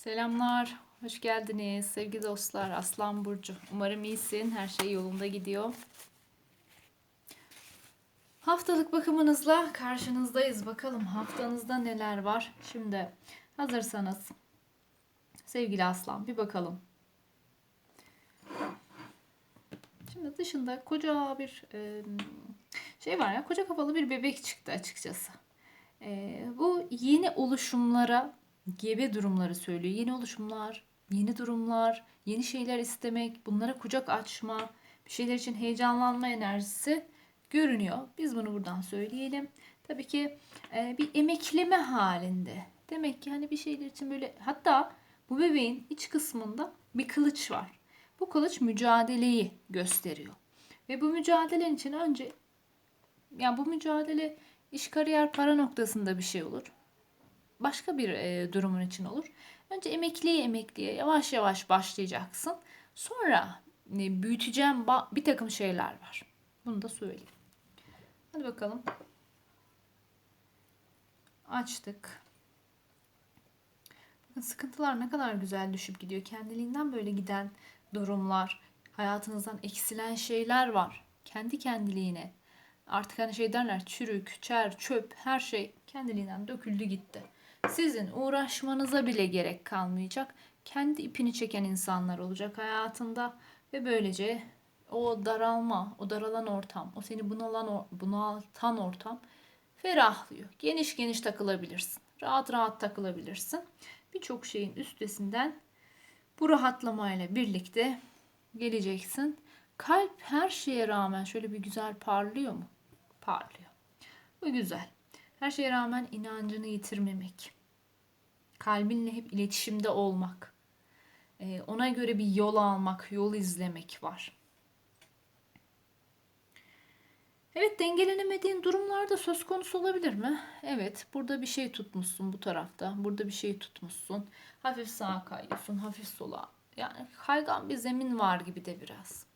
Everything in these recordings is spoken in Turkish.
Selamlar, hoş geldiniz sevgili dostlar. Aslan Burcu. Umarım iyisin, her şey yolunda gidiyor. Haftalık bakımınızla karşınızdayız. Bakalım haftanızda neler var. Şimdi hazırsanız sevgili Aslan bir bakalım. Şimdi dışında koca bir şey var ya, koca kafalı bir bebek çıktı açıkçası. Bu yeni oluşumlara gebe durumları söylüyor. Yeni oluşumlar, yeni durumlar, yeni şeyler istemek, bunlara kucak açma, bir şeyler için heyecanlanma enerjisi görünüyor. Biz bunu buradan söyleyelim. Tabii ki e, bir emekleme halinde. Demek ki hani bir şeyler için böyle hatta bu bebeğin iç kısmında bir kılıç var. Bu kılıç mücadeleyi gösteriyor. Ve bu mücadelenin için önce yani bu mücadele iş kariyer para noktasında bir şey olur başka bir e, durumun için olur. Önce emekliye emekliye yavaş yavaş başlayacaksın. Sonra e, büyüteceğim bir takım şeyler var. Bunu da söyleyeyim. Hadi bakalım. Açtık. Bakın sıkıntılar ne kadar güzel düşüp gidiyor. Kendiliğinden böyle giden durumlar, hayatınızdan eksilen şeyler var. Kendi kendiliğine. Artık hani şey derler çürük, çer, çöp her şey kendiliğinden döküldü gitti. Sizin uğraşmanıza bile gerek kalmayacak. Kendi ipini çeken insanlar olacak hayatında ve böylece o daralma, o daralan ortam, o seni bunalan, bunaltan ortam ferahlıyor. Geniş geniş takılabilirsin. Rahat rahat takılabilirsin. Birçok şeyin üstesinden bu rahatlamayla birlikte geleceksin. Kalp her şeye rağmen şöyle bir güzel parlıyor mu? Parlıyor. Bu güzel. Her şeye rağmen inancını yitirmemek. Kalbinle hep iletişimde olmak. Ee, ona göre bir yol almak, yol izlemek var. Evet dengelenemediğin durumlarda söz konusu olabilir mi? Evet burada bir şey tutmuşsun bu tarafta. Burada bir şey tutmuşsun. Hafif sağa kayıyorsun, hafif sola. Yani kaygan bir zemin var gibi de biraz.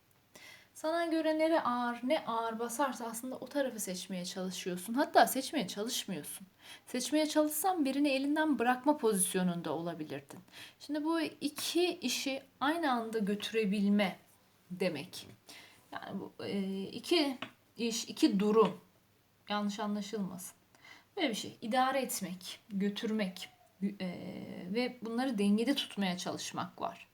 Sana göre nere ağır, ne ağır basarsa aslında o tarafı seçmeye çalışıyorsun. Hatta seçmeye çalışmıyorsun. Seçmeye çalışsan birini elinden bırakma pozisyonunda olabilirdin. Şimdi bu iki işi aynı anda götürebilme demek. Yani bu e, iki iş, iki durum yanlış anlaşılmasın. Böyle bir şey. İdare etmek, götürmek e, ve bunları dengede tutmaya çalışmak var.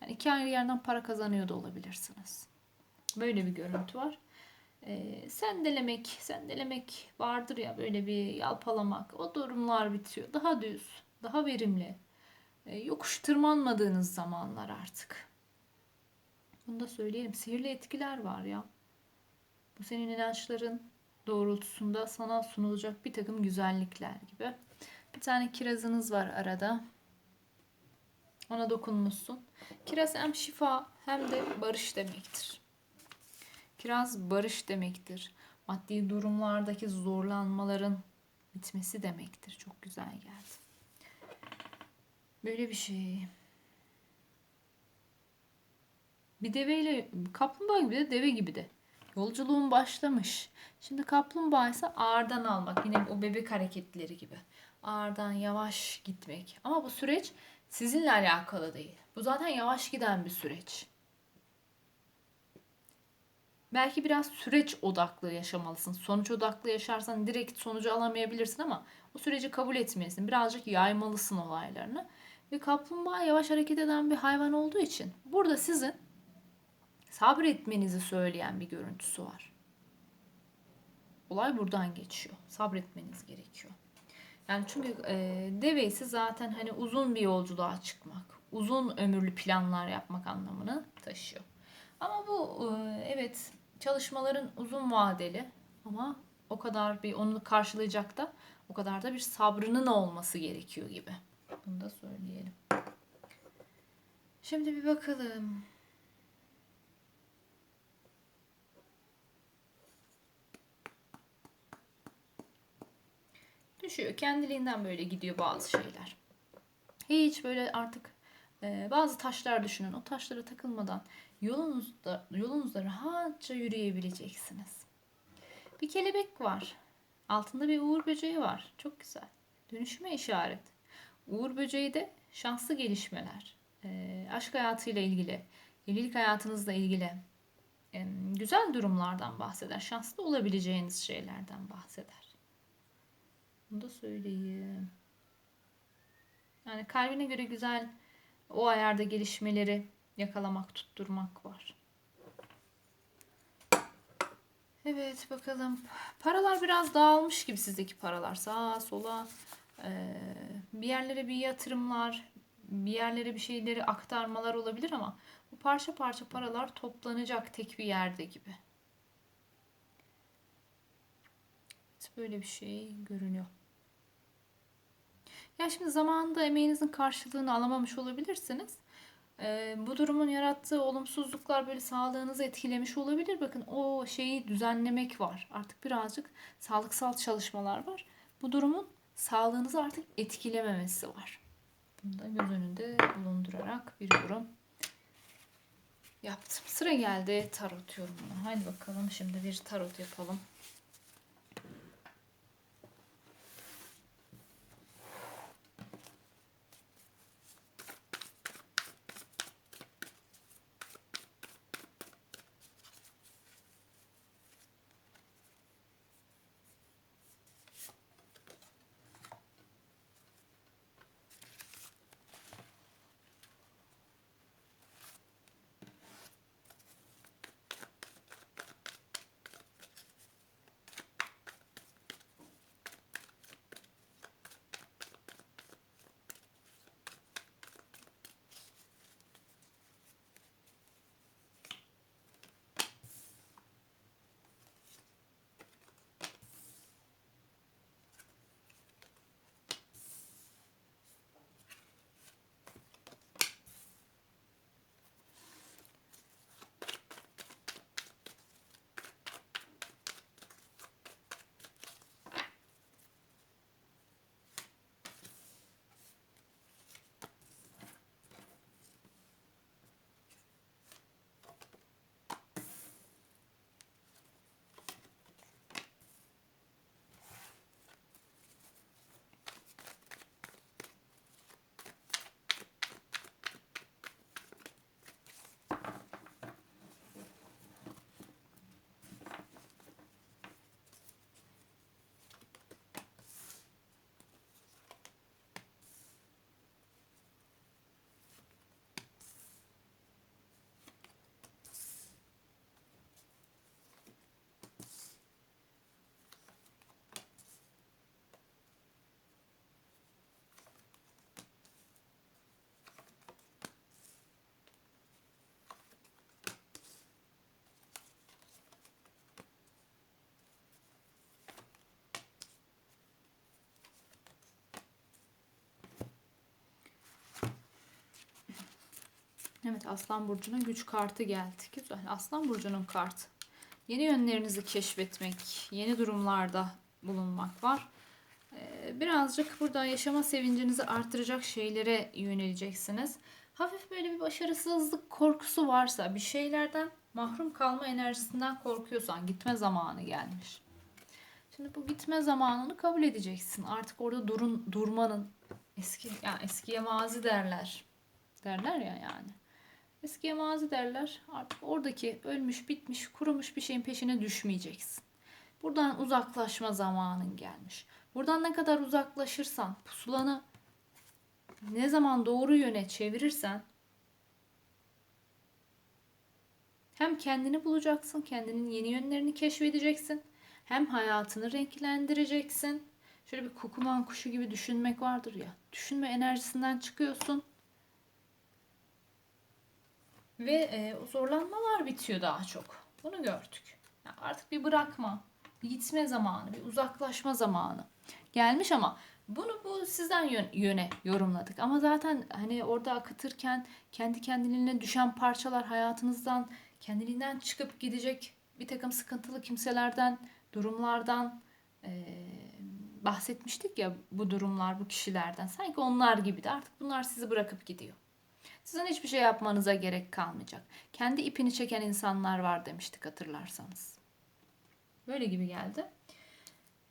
Yani iki ayrı yerden para kazanıyor da olabilirsiniz. Böyle bir görüntü var. Ee, sendelemek, sendelemek vardır ya böyle bir yalpalamak. O durumlar bitiyor. Daha düz, daha verimli. Ee, yokuş tırmanmadığınız zamanlar artık. Bunu da söyleyelim. Sihirli etkiler var ya. Bu senin inançların doğrultusunda sana sunulacak bir takım güzellikler gibi. Bir tane kirazınız var arada. Ona dokunmuşsun. Kiraz hem şifa hem de barış demektir. Kiraz barış demektir. Maddi durumlardaki zorlanmaların bitmesi demektir. Çok güzel geldi. Böyle bir şey. Bir deveyle kaplumbağa gibi de deve gibi de. Yolculuğun başlamış. Şimdi kaplumbağa ise ağırdan almak. Yine o bebek hareketleri gibi. Ağırdan yavaş gitmek. Ama bu süreç sizinle alakalı değil. Bu zaten yavaş giden bir süreç. Belki biraz süreç odaklı yaşamalısın. Sonuç odaklı yaşarsan direkt sonucu alamayabilirsin ama o süreci kabul etmelisin. Birazcık yaymalısın olaylarını. Ve kaplumbağa yavaş hareket eden bir hayvan olduğu için burada sizin sabretmenizi söyleyen bir görüntüsü var. Olay buradan geçiyor. Sabretmeniz gerekiyor. Yani çünkü e, deveysi zaten hani uzun bir yolculuğa çıkmak, uzun ömürlü planlar yapmak anlamını taşıyor. Ama bu e, evet çalışmaların uzun vadeli ama o kadar bir onu karşılayacak da o kadar da bir sabrının olması gerekiyor gibi. Bunu da söyleyelim. Şimdi bir bakalım. Düşüyor. Kendiliğinden böyle gidiyor bazı şeyler. Hiç böyle artık e, bazı taşlar düşünün. O taşlara takılmadan yolunuzda yolunuzda rahatça yürüyebileceksiniz. Bir kelebek var. Altında bir uğur böceği var. Çok güzel. Dönüşüme işaret. Uğur böceği de şanslı gelişmeler. Ee, aşk hayatıyla ilgili, evlilik hayatınızla ilgili e, güzel durumlardan bahseder. Şanslı olabileceğiniz şeylerden bahseder. Bunu da söyleyeyim. Yani kalbine göre güzel o ayarda gelişmeleri yakalamak, tutturmak var. Evet bakalım. Paralar biraz dağılmış gibi sizdeki paralar. Sağa sola bir yerlere bir yatırımlar, bir yerlere bir şeyleri aktarmalar olabilir ama bu parça parça paralar toplanacak tek bir yerde gibi. Evet, Böyle bir şey görünüyor. Ya şimdi zamanında emeğinizin karşılığını alamamış olabilirsiniz. Ee, bu durumun yarattığı olumsuzluklar böyle sağlığınızı etkilemiş olabilir. Bakın o şeyi düzenlemek var. Artık birazcık sağlıksal çalışmalar var. Bu durumun sağlığınızı artık etkilememesi var. Bunu da göz önünde bulundurarak bir yorum yaptım. Sıra geldi tarot yorumuna. Haydi bakalım şimdi bir tarot yapalım. Evet Aslan Burcu'nun güç kartı geldi. Güzel. Aslan Burcu'nun kartı. Yeni yönlerinizi keşfetmek, yeni durumlarda bulunmak var. Ee, Birazcık burada yaşama sevincinizi artıracak şeylere yöneleceksiniz. Hafif böyle bir başarısızlık korkusu varsa, bir şeylerden mahrum kalma enerjisinden korkuyorsan gitme zamanı gelmiş. Şimdi bu gitme zamanını kabul edeceksin. Artık orada durun durmanın eski yani eskiye mazi derler. Derler ya yani. Eskiye mazi derler. Artık oradaki ölmüş, bitmiş, kurumuş bir şeyin peşine düşmeyeceksin. Buradan uzaklaşma zamanın gelmiş. Buradan ne kadar uzaklaşırsan, pusulanı ne zaman doğru yöne çevirirsen hem kendini bulacaksın, kendinin yeni yönlerini keşfedeceksin. Hem hayatını renklendireceksin. Şöyle bir kukuman kuşu gibi düşünmek vardır ya. Düşünme enerjisinden çıkıyorsun. Ve e, zorlanmalar bitiyor daha çok. Bunu gördük. Yani artık bir bırakma, bir gitme zamanı, bir uzaklaşma zamanı gelmiş ama bunu bu sizden yön- yöne yorumladık. Ama zaten hani orada akıtırken kendi kendiliğine düşen parçalar hayatınızdan kendiliğinden çıkıp gidecek bir takım sıkıntılı kimselerden, durumlardan e, bahsetmiştik ya bu durumlar, bu kişilerden. Sanki onlar gibi de artık bunlar sizi bırakıp gidiyor. Sizin hiçbir şey yapmanıza gerek kalmayacak. Kendi ipini çeken insanlar var demiştik hatırlarsanız. Böyle gibi geldi.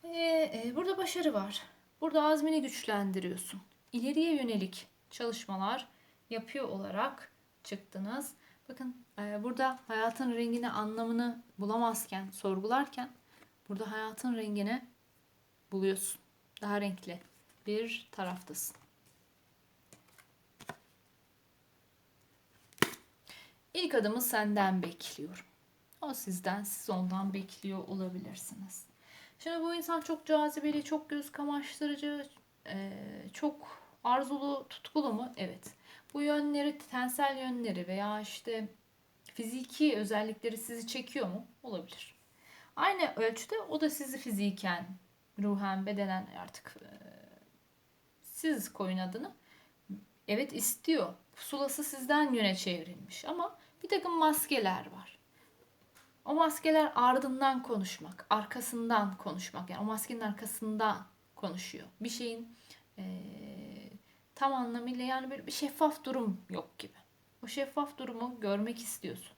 Ee, e, burada başarı var. Burada azmini güçlendiriyorsun. ileriye yönelik çalışmalar yapıyor olarak çıktınız. Bakın e, burada hayatın rengini anlamını bulamazken, sorgularken burada hayatın rengini buluyorsun. Daha renkli bir taraftasın. İlk adımı senden bekliyorum. O sizden, siz ondan bekliyor olabilirsiniz. Şimdi bu insan çok cazibeli, çok göz kamaştırıcı, e, çok arzulu, tutkulu mu? Evet. Bu yönleri, tensel yönleri veya işte fiziki özellikleri sizi çekiyor mu? Olabilir. Aynı ölçüde o da sizi fiziken, ruhen, bedenen artık e, siz koyun adını. Evet istiyor. Pusulası sizden yöne çevrilmiş ama bir takım maskeler var. O maskeler ardından konuşmak, arkasından konuşmak. Yani o maskenin arkasından konuşuyor. Bir şeyin eee, tam anlamıyla yani böyle bir şeffaf durum yok gibi. O şeffaf durumu görmek istiyorsun.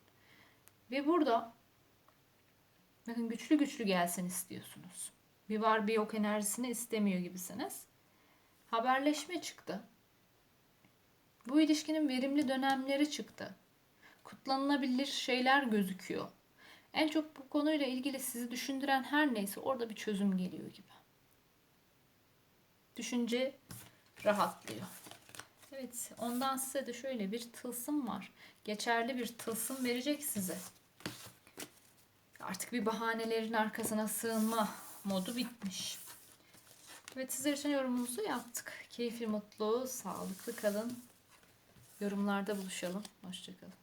Ve burada bakın güçlü güçlü gelsin istiyorsunuz. Bir var bir yok enerjisini istemiyor gibisiniz. Haberleşme çıktı. Bu ilişkinin verimli dönemleri çıktı. Kutlanılabilir şeyler gözüküyor. En çok bu konuyla ilgili sizi düşündüren her neyse orada bir çözüm geliyor gibi. Düşünce rahatlıyor. Evet, ondan size de şöyle bir tılsım var. Geçerli bir tılsım verecek size. Artık bir bahanelerin arkasına sığınma modu bitmiş. Evet sizler için yorumumuzu yaptık. Keyifli, mutlu, sağlıklı kalın. Yorumlarda buluşalım. Hoşçakalın.